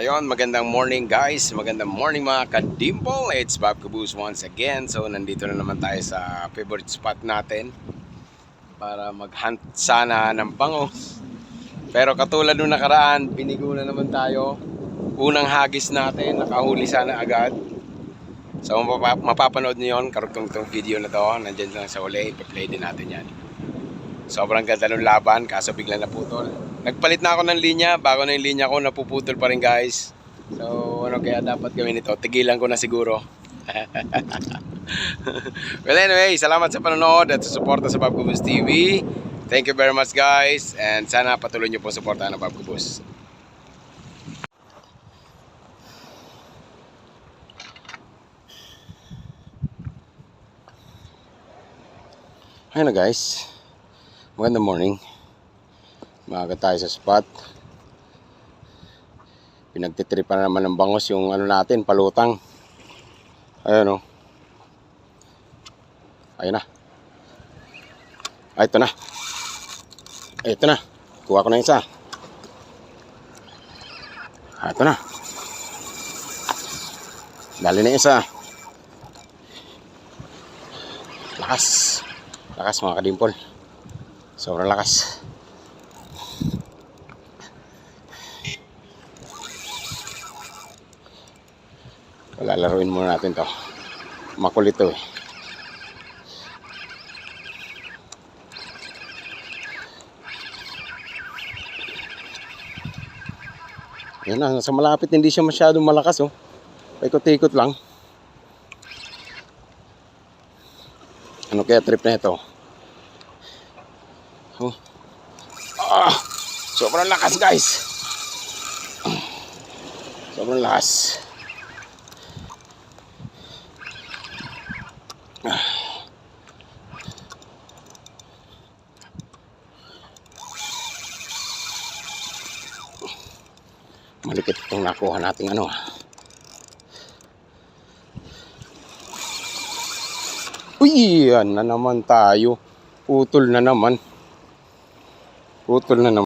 Ayun, magandang morning guys. Magandang morning mga ka-dimple. It's Bob Caboose once again. So, nandito na naman tayo sa favorite spot natin para mag-hunt sana ng bangos. Pero katulad nung nakaraan, binigo na naman tayo. Unang hagis natin, nakahuli sana agad. So, mapapa- mapapanood nyo yun, karugtong tong video na to. Nandyan lang sa uli, ipa-play din natin yan. Sobrang ganda ng laban, kaso bigla naputol. Nagpalit na ako ng linya, bago na yung linya ko, napuputol pa rin guys. So, ano kaya dapat gawin ito? Tigilan ko na siguro. well anyway, salamat sa panonood at sa suporta sa Bob Kubus TV. Thank you very much guys and sana patuloy niyo po suportahan ng Bob Kubus. Ayun na guys. Magandang morning. Maaga tayo sa spot. Pinagtitripan na naman ng bangos yung ano natin, palutang. Ayun o. Ayun na. Ay, ito na. Ay, ito na. Kuha ko na isa. Ah, ito na. Dali na isa. Lakas. Lakas mga kadimpol. Sobrang lakas. Lalaruin muna natin to. Makulit to eh. Yan na, sa malapit hindi siya masyadong malakas oh. Paikot-ikot lang. Ano kaya trip na ito? Oh. Ah, sobrang lakas guys. Sobrang lakas. Malikit itong nakuha nating ano. ah. Uy, yan na naman tayo. Putol na naman. Putol na naman.